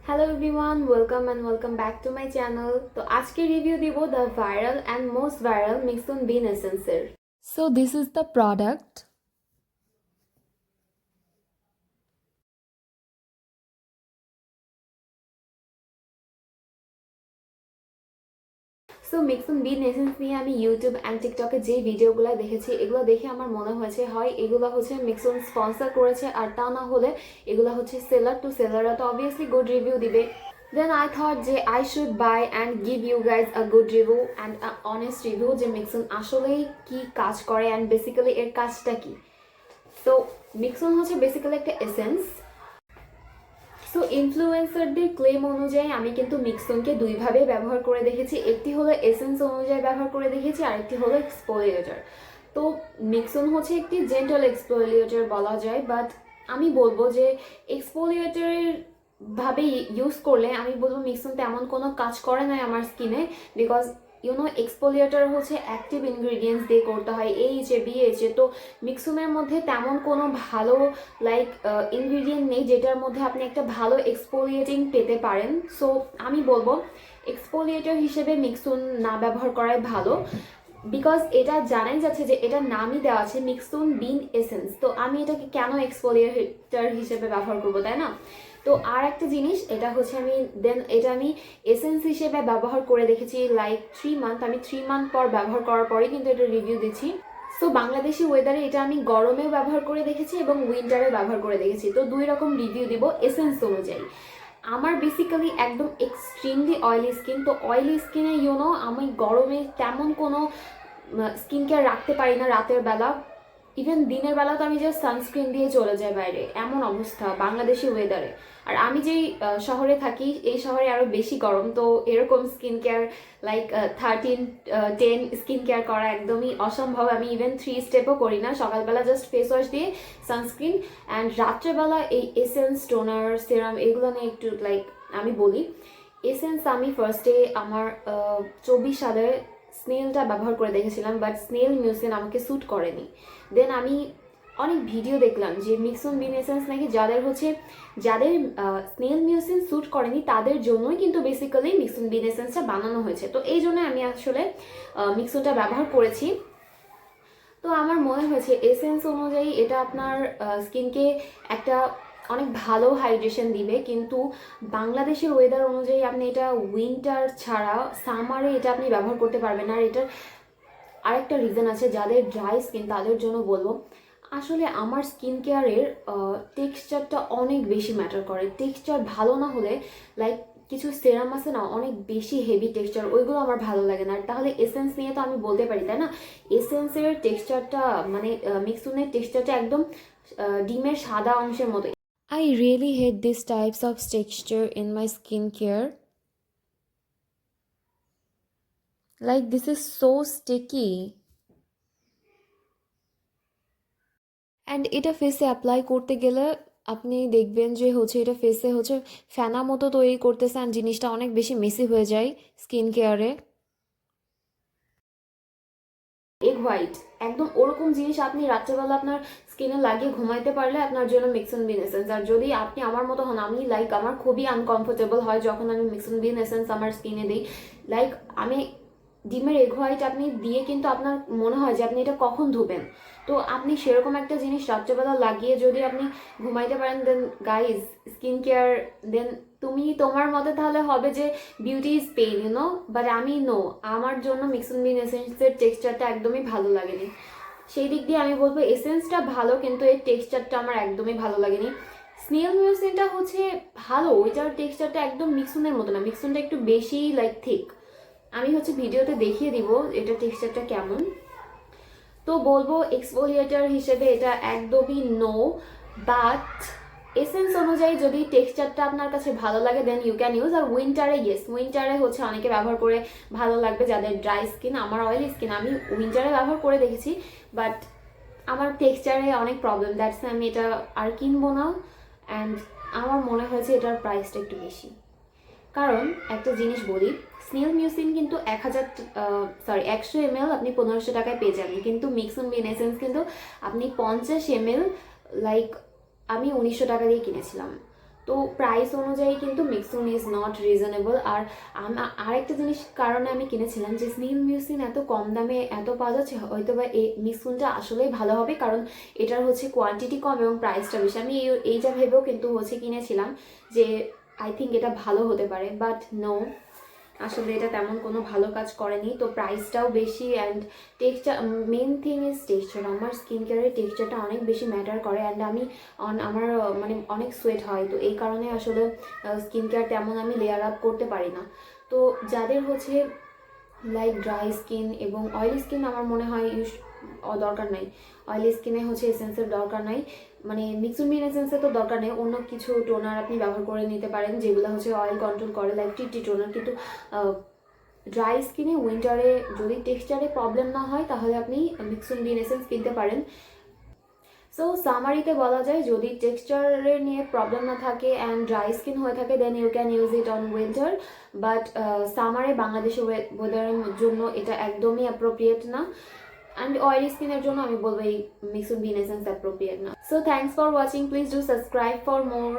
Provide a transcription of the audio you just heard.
Hello everyone welcome and welcome back to my channel তো আজকে review দিব the viral and most viral Mixsoon bean এসেন্সের So this is the product. So Mixsoon bean essence নিয়ে আমি YouTube and টিকটকে যে ভিডিওগুলো দেখেছি, এগুলো দেখে আমার মনে হয়েছে, হয় এগুলো হচ্ছে মিক্সুন স্পন্সর করেছে আর তা না হলে এগুলো হচ্ছে সেলার টু সেলাররা তো অবভিয়াসলি গুড রিভিউ দিবে। দেন আই থট যে I should buy and give you guys a good review and honest review যে মিক্সুন আসলেই কি কাজ করে অ্যান্ড বেসিক্যালি এর কাজটা কি। তো মিক্সুন হচ্ছে বেসিক্যালি একটা এসেন্স সো ইনফ্লুয়েন্সারদের ক্লেম অনুযায়ী আমি কিন্তু মিক্সনকে দুইভাবে ব্যবহার করে দেখেছি। একটি হলো এসেন্স অনুযায়ী ব্যবহার করে দেখেছি আর একটি হলো এক্সপোলিয়েটার তো মিক্সন হচ্ছে একটি জেন্টাল এক্সপোলিয়েটার বলা যায় বাট আমি বলব যে এক্সপোলিয়েটারের ভাবে ইউজ করলে আমি বলব মিক্সন তেমন কোনো কাজ করে নাই আমার স্কিনে বিকজ ইউনো এক্সপোলিয়েটার হচ্ছে অ্যাক্টিভ ইনগ্রিডিয়েন্টস দিয়ে করতে হয় এইচে বিএইচে তো মিক্সুমের মধ্যে তেমন কোনো ভালো লাইক ইনগ্রিডিয়েন্ট নেই যেটার মধ্যে আপনি একটা ভালো এক্সপোলিয়েটিং পেতে পারেন। সো আমি বলব এক্সপোলিয়েটার হিসেবে মিক্সুন না ব্যবহার করাই ভালো। বিকজ এটা জানাই যাচ্ছে যে এটা নামই দেওয়া আছে মিক্সুন বিন এসেন্স তো আমি এটাকে কেন এক্সপোলিয়েটার হিসেবে ব্যবহার করব, তাই না? তো আর একটা জিনিস, এটা হচ্ছে আমি দেন এটা আমি এসেন্স হিসেবে ব্যবহার করে দেখেছি লাইক থ্রি মান্থ আমি থ্রি মান্থ পর ব্যবহার করার পরে কিন্তু এটা রিভিউ দিচ্ছি। সো বাংলাদেশি ওয়েদারে এটা আমি গরমেও ব্যবহার করে দেখেছি এবং উইন্টারে ব্যবহার করে দেখেছি। তো দুই রকম রিভিউ দিব এসেন্স অনুযায়ী। আমার বেসিক্যালি একদম এক্সট্রিমলি অয়েলি স্কিন তো অয়েলি স্কিনে ইউনো আমি গরমে তেমন কোনো স্কিন কেয়ার রাখতে পারি না রাতের বেলা। ইভেন দিনের বেলা তো আমি জাস্ট সানস্ক্রিন দিয়ে চলে যাই বাইরে। এমন অবস্থা, বাংলাদেশি ওয়েদারে আর আমি যেই শহরে থাকি, এই শহরে আরও বেশি গরম, তো এরকম skin care like thirteen ten skin care করা একদমই অসম্ভব। আমি ইভেন থ্রি স্টেপও করি না। সকালবেলা জাস্ট ফেস ওয়াশ দিয়ে সানস্ক্রিন অ্যান্ড রাত্রেবেলা এই এসেন্স টোনার সেরাম এগুলো নিয়ে একটু লাইক আমি বলি। এসেন্স আমি ফার্স্টে আমার চব্বিশ সালে স্নেলটা ব্যবহার করে দেখেছিলাম বাট স্নেল মিউসিন আমাকে স্যুট করেনি। দেন আমি অনেক ভিডিও দেখলাম যে মিক্সন বিন এসেন্স নাকি যাদের হচ্ছে, যাদের স্নেল মিউসিন স্যুট করেনি, তাদের জন্যই কিন্তু বেসিক্যালি মিক্সন বিন এসেন্সটা বানানো হয়েছে। তো এই জন্য আমি আসলে মিক্সনটা ব্যবহার করেছি। তো আমার মনে হয়েছে এসেন্স অনুযায়ী এটা আপনার স্কিনকে একটা অনেক ভালো হাইড্রেশন দিবে, কিন্তু বাংলাদেশের ওয়েদার অনুযায়ী আপনি এটা উইন্টার ছাড়া সামারে এটা আপনি ব্যবহার করতে পারবেন আর এটার আরেকটা রিজন আছে যাদের ড্রাই স্কিন তাদের জন্য বলব, আসলে আমার স্কিন কেয়ারের টেক্সচারটা অনেক বেশি ম্যাটার করে। টেক্সচার ভালো না হলে লাইক কিছু সেরাম আছে না, অনেক বেশি হেভি টেক্সচার ওইগুলো আমার ভালো লাগে না। তাহলে এসেন্স নিয়ে তো আমি বলতে পারি, তাই না? এসেন্সের টেক্সচারটা মানে মিক্সুনের টেক্সচারটা একদম ডিমের সাদা অংশের মতো I really hate these types of texture in my skincare. Like, this is so sticky. And এটা ফেসে অ্যাপ্লাই করতে গেলে আপনি দেখবেন যে হচ্ছে এটা ফেসে হচ্ছে ফেনা মতো তৈরি করতেছে and জিনিসটা অনেক বেশি মেসি হয়ে যায় স্কিন কেয়ারে এগ হোয়াইট একদম ওরকম জিনিস আপনি রাত্রেবেলা আপনার স্কিনে লাগিয়ে ঘুমাইতে পারলে আপনার জন্য মিক্সন বিন এসেন্স আর যদি আপনি আমার মতো হন, আমি লাইক আমার খুবই আনকমফোর্টেবল হয় যখন আমি মিক্সন বিন এসেন্স আমার স্কিনে দিই। লাইক আমি ডিমের এগ হোয়াইট আপনি দিয়ে কিন্তু আপনার মনে হয় যে আপনি এটা কখন ধুবেন। তো আপনি সেরকম একটা জিনিস রাত্রেবেলা লাগিয়ে যদি আপনি ঘুমাইতে পারেন then guys skin care then তুমি তোমার মতে তাহলে হবে যে beauty is pain you know but আমি নো আমার জন্য মিক্সন বিন এসেন্সের টেক্সচারটা একদমই ভালো লাগেনি। সেই দিক দিয়ে আমি বলব এসেন্সটা ভালো, কিন্তু এর টেক্সচারটা আমার একদমই ভালো লাগেনি। স্নেল মিউসিনটা হচ্ছে ভালো, ওইটার টেক্সচারটা একদম মিক্সুনের মতো না মিক্সুনটা একটু বেশি লাইক থিক আমি হচ্ছে ভিডিওতে দেখিয়ে দিব, এটা টেক্সচারটা কেমন। তো বলব এক্সফোলিয়েটার হিসেবে এটা একদমই নো বাট এসেন্স অনুযায়ী যদি টেক্সচারটা আপনার কাছে ভালো লাগে দেন ইউ ক্যান ইউজ আর উইন্টারে ইয়েস উইন্টারে হচ্ছে অনেকে ব্যবহার করে ভালো লাগবে যাদের ড্রাই স্কিন আমার অয়েলি স্কিন আমি উইন্টারে ব্যবহার করে দেখেছি বাট আমার টেক্সচারে অনেক প্রবলেম দ্যাটস আমি এটা আর কিনবো না। অ্যান্ড আমার মনে হয়েছে এটার প্রাইসটা একটু বেশি। কারণ একটা জিনিস বলি স্নেল মিউসিন কিন্তু এক হাজার সরি একশো এম আপনি পনেরোশো টাকায় পেয়ে যাবেন। কিন্তু মিক্সন বিন এসেন্স কিন্তু আপনি পঞ্চাশ এম লাইক আমি উনিশশো টাকা দিয়ে কিনেছিলাম। তো প্রাইস অনুযায়ী কিন্তু মিক্সুন ইজ নট রিজনেবল আর আরেকটা জিনিস কারণে আমি কিনেছিলাম যে স্নিল মিউসিন এত কম দামে এত পাওয়া যাচ্ছে হয়তো বা এই মিক্সুনটা আসলেই ভালো হবে, কারণ এটার হচ্ছে কোয়ান্টিটি কম এবং প্রাইসটা বেশি। আমি এই- এইটা ভেবেও কিন্তু হচ্ছে কিনেছিলাম যে আই থিঙ্ক এটা ভালো হতে পারে বাট নো আসলে এটা তেমন কোনো ভালো কাজ করেনি। তো প্রাইসটাও বেশি and texture main thing is texture আমার স্কিন কেয়ারের টেক্সচারটা অনেক বেশি ম্যাটার করে অ্যান্ড আমি অন- আমার মানে অনেক সোয়েট হয়। তো এই কারণে আসলে স্কিন কেয়ার তেমন আমি লেয়ার আপ করতে পারি না। তো যাদের হচ্ছে লাইক ড্রাই স্কিন এবং অয়েলি স্কিন আমার মনে হয় ইউজ দরকার নাই। অয়েলি স্কিনে হচ্ছে এসেন্সের দরকার নাই। মানে মিক্সুমিন এসেন্সের তো দরকার নেই, অন্য কিছু টোনার আপনি ব্যবহার করে নিতে পারেন, যেগুলো হচ্ছে অয়েল কন্ট্রোল করে লাইক টিটি টোনার কিন্তু ড্রাই স্কিনে উইন্টারে যদি টেক্সচারে প্রবলেম না হয়, তাহলে আপনি মিক্সুন বিন এসেন্স কিনতে পারেন। সো সামারিতে বলা যায়, যদি টেক্সচারের নিয়ে প্রবলেম না থাকে অ্যান্ড ড্রাই স্কিন হয়ে থাকে then you can use it on winter but সামারে বাংলাদেশের ওয়েদারের জন্য এটা একদমই অ্যাপ্রোপ্রিয়েট না। অ্যান্ড অয়েলি স্কিনের জন্য আমি বলব এই মিক্সুন বিন এসেন্স অ্যাপ্রোপ্রিয়েট না। So thanks for watching please do subscribe for more